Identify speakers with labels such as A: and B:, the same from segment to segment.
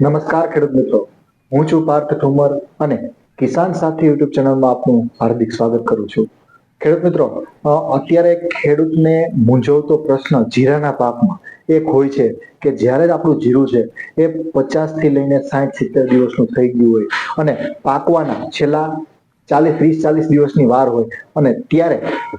A: નમસ્કાર ખેડૂત મિત્રો. હું છું પાર્થ ઠુમર અને કિસાન સાથી યુટ્યુબ ચેનલમાં આપનું હાર્દિક સ્વાગત કરું છું. ખેડૂત મિત્રો અત્યારે ખેડૂતને મૂંઝવતો પ્રશ્ન જીરાના પાકમાં એક હોય છે કે જ્યારે આપણું જીરું છે એ પચાસથી લઈને સાઠ, સિત્તેર દિવસનું થઈ ગયું હોય અને પાકવાના છેલ્લા ચાલીસ, ત્રીસ, ચાલીસ દિવસની વાર હોય અને ત્યારે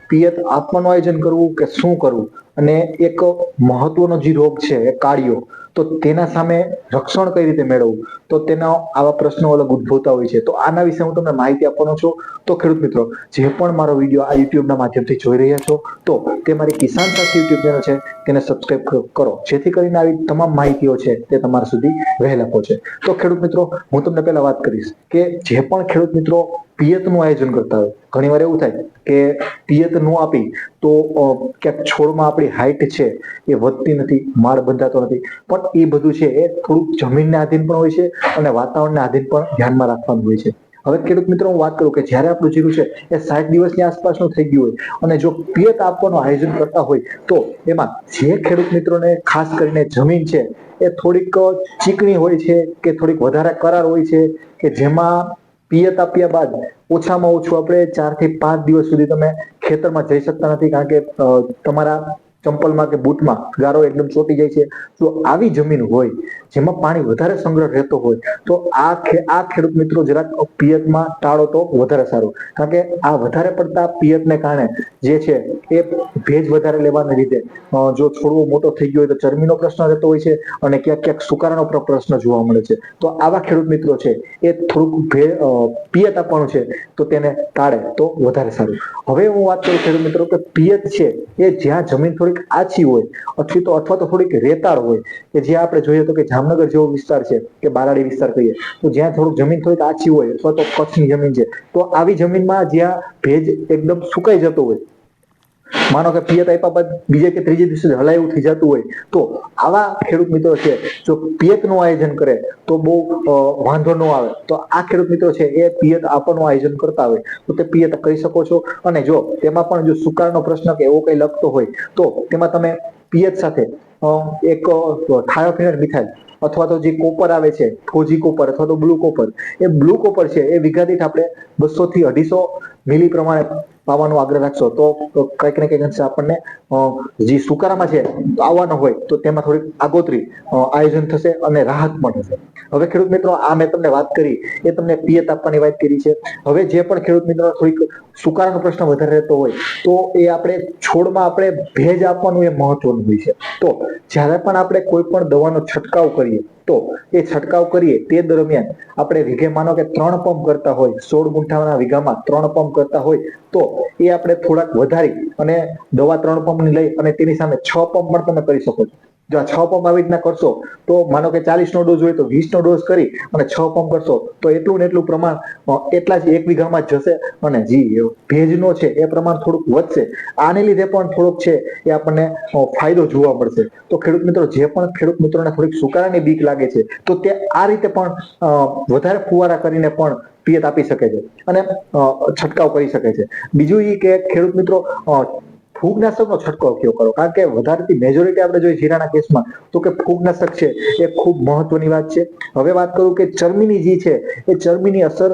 A: પિયત આપવાનું આયોજન કરવું કે શું કરવું અને એક મહત્વનો જે રોગ છે, એ કાળિયો તો તેના સામે રક્ષણ કઈ રીતે મેળવવું? તો તેના આવા પ્રશ્નો અલગ ઉદ્ભવતા હોય છે. તો આના વિશે હું તમને માહિતી આપવાનો છું. તો ખેડૂત મિત્રો, જે પણ મારો વીડિયો આ યુટ્યુબના માધ્યમથી જોઈ રહ્યા છો, તો તે મારી કિસાન સાથી યુટ્યુબ ચેનલ છે. તેને સબસ્ક્રાઇબ કરો. જેથી કરીને આવી તમામ માહિતીઓ છે તે તમારા સુધી વહેલા પહોંચે. તો ખેડૂત મિત્રો, હું તમને પહેલા વાત કરીશ કે જે પણ ખેડૂત મિત્રો પિયતનું આયોજન કરતા હોય. ઘણી વાર એવું થાય કે પિયત ન આપી તો ક્યાંક છોડમાં આપણી હાઈટ છે એ વધતી નથી, માળ બંધાતો નથી. પણ એ બધું છે એ થોડુંક જમીનને આધીન પણ હોય છે અને વાતાવરણને આધીન પણ ધ્યાનમાં રાખવાનું હોય છે. હવે ખેડૂત મિત્રો, હું વાત કરું કે જ્યારે આપણું જીરું છે એ સાઠ દિવસની આસપાસનું થઈ ગયું હોય અને જો પિયત આપવાનું આયોજન કરતા હોય તો એમાં જે ખેડૂત મિત્રોને ખાસ કરીને જમીન છે એ થોડીક ચીકણી હોય છે કે થોડીક વધારે કરાર હોય છે કે જેમાં પિયત આપ્યા બાદ ઓછામાં ઓછું આપણે ચારથી પાંચ દિવસ સુધી તમે ખેતરમાં જઈ શકતા નથી કારણ કે તમારા ચંપલમાં કે બૂટમાં ગારો એકદમ ચોટી જાય છે. જો આવી જમીન હોય, જેમાં પાણી વધારે સંગ્રહ રહેતો હોય, તો આ આ ખેડૂત મિત્રો જરાક પિયતમાં ટાળો તો વધારે સારું. કારણ કે આ વધારે પડતા પિયતને કારણે જે છે એ ભેજ વધારે લેવાને લીધે જો છોડવો મોટો થઈ ગયો હોય તો ચરમીનો પ્રશ્ન રહેતો હોય છે અને ક્યાંક ક્યાંક સુકારાનો પ્ર- પ્રશ્ન જોવા મળે છે. તો આવા ખેડૂત મિત્રો છે, એ થોડુંક ભે પિયત આપવાનું છે, તો તેને ટાળે, તો વધારે સારું. હવે હું વાત કરું ખેડૂત મિત્રો કે પિયત છે, એ જ્યાં જમીન થોડીક આછી હોય, અથવા તો અથવા તો થોડીક રેતાળ હોય, કે જ્યાં આપણે જોઈએ તો કે જામનગર જેવો વિસ્તાર છે, કે બારાડી વિસ્તાર કહીએ, તો જ્યાં થોડુંક જમીન થોડીક આછી હોય, અથવા તો કચ્છની જમીન છે, તો આવી જમીનમાં જ્યાં ભેજ એકદમ સુકાઈ જતો હોય માનો કે પિયત આપ્યા બાદ બીજે કે ત્રીજે દિવસે હલાયું થઈ જતું હોય, તો આવા ખેડૂત મિત્રો છે, જો પિયતનું આયોજન કરે, તો બહુ વાંધો ન આવે. તો આ ખેડૂત મિત્રો છે, એ પિયત આપવાનું આયોજન કરતા હોય. તો તે પિયત કરી શકો છો. અને જો તેમાં પણ જો સુકારનો પ્રશ્ન કે એવો કઈ લખતો હોય, તો તેમાં તમે પિયત સાથે એક થાયોફિનર મિથાઇલ અથવા તો જે કોપર આવે છે, ફોજી કોપર અથવા તો બ્લુ કોપર, એ બ્લુ કોપર છે, એ વિઘા આપણે બસો થી અઢીસો મિલી પ્રમાણે પાવાનો આગ્રહ રાખશો તો કંઈક ને કંઈક અંશે આપણને જે સુકારામાં છે આવવાનો હોય, તો તેમાં થોડીક આગોતરી આયોજન થશે અને રાહત પણ થશે. હવે ખેડૂત મિત્રો, આ મેં તમને વાત કરી, એ તમને પિયત આપવાની વાત કરી છે. હવે જે પણ ખેડૂત મિત્રો થોડીક સુકારાનો પ્રશ્ન વધારે રહેતો હોય, તો એ આપણે છોડમાં આપણે ભેજ આપવાનું એ મહત્વનું હોય છે. તો જ્યારે પણ આપણે કોઈ પણ દવાનો છંટકાવ કરીએ તો એ છંટકાવ કરીએ તે દરમિયાન આપણે વીઘે માનો કે ત્રણ પંપ કરતા હોય, સોળ ગુંઠાના વીઘામાં ત્રણ પંપ કરતા હોય, તો એ આપણે થોડાક વધારી અને દવા ત્રણ પંપની લઈ અને તેની સામે છ પંપ પણ તમે કરી શકો છો. જો છ પંપ આવી રીતના કરશો, તો માનો કે ચાલીસ નો ડોઝ હોય તો વીસ નો ડોઝ કરી અને છ પંપ કરશો, તો એટલું ને એટલું પ્રમાણ એટલા જ એક વીઘામાં જશે અને જી ભેજનો છે, એ પ્રમાણ થોડુંક વધશે. આને લીધે પણ થોડુંક છે, એ આપણને ફાયદો જોવા મળશે. તો ખેડૂત મિત્રો, જે પણ ખેડૂત મિત્રોને થોડીક સુકારાની બીક લાગે છે, તો તે આ રીતે પણ વધારે ફુવારા કરીને પણ પિયત આપી શકે છે અને છંટકાવ કરી શકે છે. બીજું એ કે ખેડૂત મિત્રો ફૂગનાશકનો છંટકાવ કયો કરો. કારણ કે વધારેથી મેજોરિટી આપણે જોઈએ જીરાના કેસમાં તો કે ફૂગનાશક છે એ ખૂબ મહત્વની વાત છે. હવે વાત કરું કે ચરમીની જે છે, એ ચરમીની અસર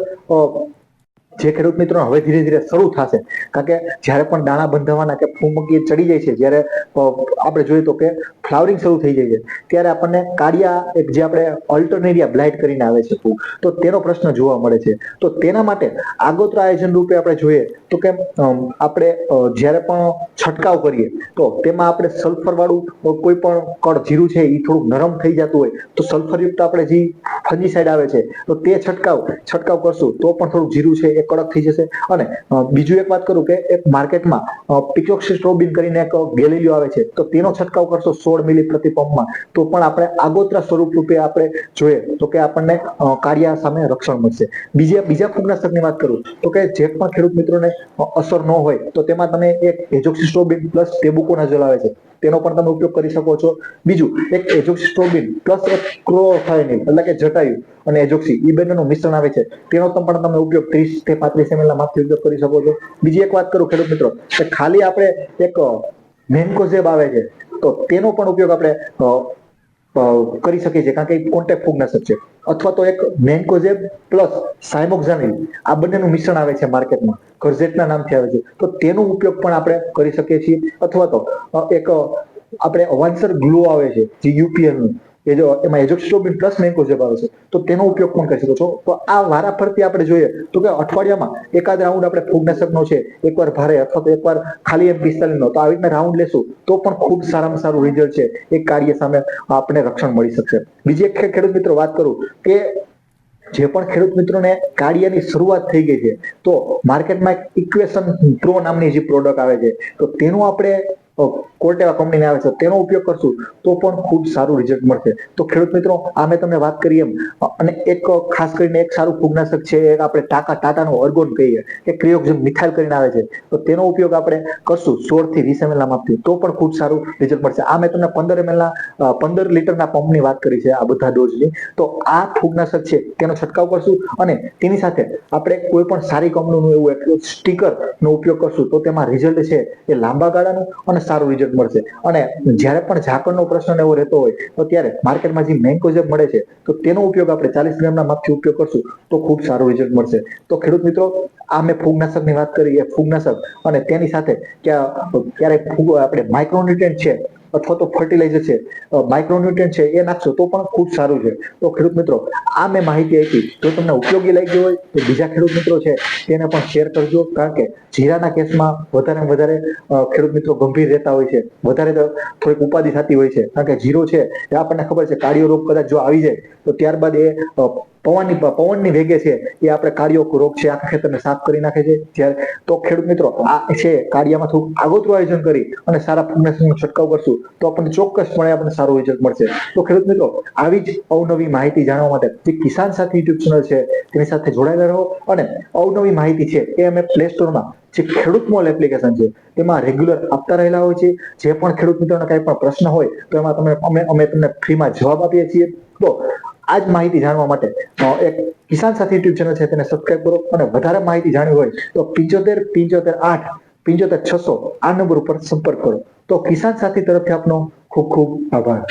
A: જે ખેડૂત મિત્રો હવે ધીરે ધીરે શરૂ થશે, કારણ કે જ્યારે પણ દાણા બંધાવાના કે ફૂમકી ચડી જાય છે, જ્યારે આપણે જોઈએ તો કે ફ્લાવરિંગ શરૂ થઈ જાય છે, ત્યારે આપણને કાળિયા એક જે આપણે અલ્ટરનેરિયા બ્લાઇટ કરીને આવે છે તો તેનો પ્રશ્ન જોવા મળે છે. તો તેના માટે આગોતરા આયોજન રૂપે આપણે જોઈએ તો કે આપણે જ્યારે પણ છંટકાવ કરીએ, તો તેમાં આપણે સલ્ફરવાળું કોઈ પણ કળ જીરું છે એ થોડુંક નરમ થઈ જતું હોય, તો સલ્ફરયુક્ત આપણે જે ફંગીસાઇડ આવે છે, તો તે છંટકાવ છંટકાવ કરશું, તો પણ થોડુંક જીરું છે એ કડક થઈ જશે. અને બીજું એક વાત કરું કે એક માર્કેટમાં પિક્યોક્સિસ્ટ્રોબિન કરીને એક ગેલેલિયો આવે છે, તો તેનો છંટકાવ કરશો સોળ મિલી પ્રતિ પંપમાં. તો પણ આપણે આગોતરા સ્વરૂપ રૂપે આપણે જોઈએ તો કે આપણને કાર્યા સામે રક્ષણ મળશે. બીજા બીજા ફૂગનાશકની વાત કરું તો કે જે પણ ખેડૂત મિત્રોને અસર ન હોય તો તેમાં તમે એક એજોક્સિસ્ટ્રોબિન પ્લસ ટેબુકોનાઝોલ આવે છે. તેનો પણ તમે ઉપયોગ કરી શકો છો. બીજું, એક એજોક્સિસ્ટ્રોબિન પ્લસ એક ક્લોરોફાઇનિલ એટલે કે જટાયુ અને એજોક્સી એ બંનેનું મિશ્રણ આવે છે. તેનો પણ તમે ઉપયોગ ત્રીસ થી પાંત્રીસ ml ના માપથી ઉપયોગ કરી શકો છો. બીજી એક વાત કરું ખેડૂત મિત્રો, કે ખાલી આપણે એક મેન્કોઝેબ આવે છે, તો તેનો પણ ઉપયોગ આપણે કરી શકીએ છીએ. કારણ કે કોન્ટેક્ટ ફૂગનાશક છે. અથવા તો એક મેન્કોઝેબ પ્લસ સાયમોક્ઝાનિલ આ બંનેનું મિશ્રણ આવે છે માર્કેટમાં. કરઝેટના નામથી આવે છે. તો તેનો ઉપયોગ પણ આપણે કરી શકીએ છીએ. અથવા તો એક આપણે અવાન્સર ગ્લો આવે છે, જે યુપીએલનું એ જો એમાં એજોક્સ્ટ્રોબિન પ્લસ મેન્કોઝેબ આવે છે. તો તેનો ઉપયોગ પણ કરી શકો છો? તો આ વારાફરતી આપણે જોઈએ તો કે અઠવાડિયામાં એકાદ રાઉન્ડ આપણે ફૂગનાશકનો છે, એકવાર ભારે અથવા તો એકવાર ખાલી એમ પિસ્તાલીસનો તો આવી રીતના રાઉન્ડ લેશું, તો પણ ખૂબ સારામાં સારું રિઝલ્ટ છે. એ કાર્ય સામે આપણે રક્ષણ મળી શકશે. બીજી એક ખેડૂત મિત્રો વાત કરું કે જે પણ ખેડૂત મિત્રોને કાર્યની શરૂઆત થઈ ગઈ છે, તો માર્કેટમાં એક ઇક્વેશન પ્રો નામની જે પ્રોડક્ટ આવે છે, તો તેનું આપણે કોર્ટેવા કંપનીને આવે છે, તેનો ઉપયોગ કરશું, તો પણ ખૂબ સારું રિઝલ્ટ મળશે. તો ખેડૂત મિત્રો આ મેં તમને વાત કરી એમ અને એક ખાસ કરીને એક સારું ફૂગનાશક છે એક આપણે ટાકા ટાટાનો અર્ગોન કહીએ કે ક્રિયોક્સિન મિથાઇલ કરીને આવે છે. તો તેનો ઉપયોગ આપણે કરશું સોળથી વીસ એમએલના માપથી, તો પણ ખૂબ સારું રિઝલ્ટ મળશે. આ મેં તમને પંદર એમએલના પંદર લીટરના પંપની વાત કરી છે, આ બધા ડોઝની તો આ ફૂગનાશક છે, તેનો છંટકાવ કરશું, અને તેની સાથે આપણે કોઈ પણ સારી કંપનીનું એવું એક સ્ટીકર નો ઉપયોગ કરશું, તો તેમાં રિઝલ્ટ છે એ લાંબા ગાળાનું અને સારું રિઝલ્ટ મળશે. અને જ્યારે પણ ઝાકળનો પ્રશ્ન એવો રહેતો હોય, તો ત્યારે માર્કેટમાં જે મેન્કોઝેબ મળે છે, તો તેનો ઉપયોગ આપણે ચાલીસ ગ્રામના માપથી ઉપયોગ કરશું, તો ખૂબ સારું રિઝલ્ટ મળશે. તો ખેડૂત મિત્રો, આ મેં ફૂગનાશકની વાત કરી, એ ફૂગનાશક અને તેની સાથે ક્યાં ક્યારેક ફૂગ, આપણે માઇક્રોન્યુટ્રન્ટ છે અથવા તો ફર્ટિલાઇઝર છે માઇક્રોન્યુટ્રન છે, એ નાખશો તો પણ ખૂબ સારું છે. તો ખેડૂત મિત્રો, આ મેં માહિતી આપી. જો તમને ઉપયોગી લાગી હોય, તો બીજા ખેડૂત મિત્રો છે, તેને પણ શેર કરજો. કારણ કે જીરાના કેસમાં વધારે વધારે ખેડૂત મિત્રો ગંભીર રહેતા હોય છે. વધારે થોડીક ઉપાધિ થતી હોય છે. કારણ કે જીરો છે, એ આપણને ખબર છે કાર્ડિયો રોગ કદાચ જો આવી જાય, તો ત્યારબાદ એ પવનની પવનની વેગે છે, એ આપણે કાર્યો રોગ છે, આખા ખેતરને સાફ કરી નાખે છે. જ્યારે તો ખેડૂત મિત્રો, આ છે કાર્યમાં થોડું આગોતરું આયોજન કરી અને સારા ફૂગનાશકનો છંટકાવ કરશું, તો આપણને ચોક્કસપણે આપણને સારું રિઝલ્ટ મળશે. તો ખેડૂત મિત્રો, આવી જ અવનવી માહિતી જાણવા માટે જે કિસાન સાથી યુટ્યુબ ચેનલ છે, તેની સાથે જોડાયેલા રહો અને અવનવી માહિતી છે, એ અમે પ્લે સ્ટોરમાં જે ખેડૂત મોલ એપ્લિકેશન છે, તેમાં રેગ્યુલર આપતા રહેલા હોય છે. જે પણ ખેડૂત મિત્રોને કાંઈ પણ પ્રશ્ન હોય, તો એમાં તમે અમે અમે તમને ફ્રીમાં જવાબ આપીએ છીએ. તો આ જ માહિતી જાણવા માટે. એક કિસાન સાથી યુટ્યુબ ચેનલ છે, તેને સબસ્ક્રાઈબ કરો અને વધારે માહિતી જાણવી હોય તો પિંચોતેર પિંચોતેર, આઠ, પિંચોતેર, છસો આ નંબર ઉપર સંપર્ક કરો. તો કિસાન સાથી તરફથી આપનો ખૂબ ખૂબ આભાર.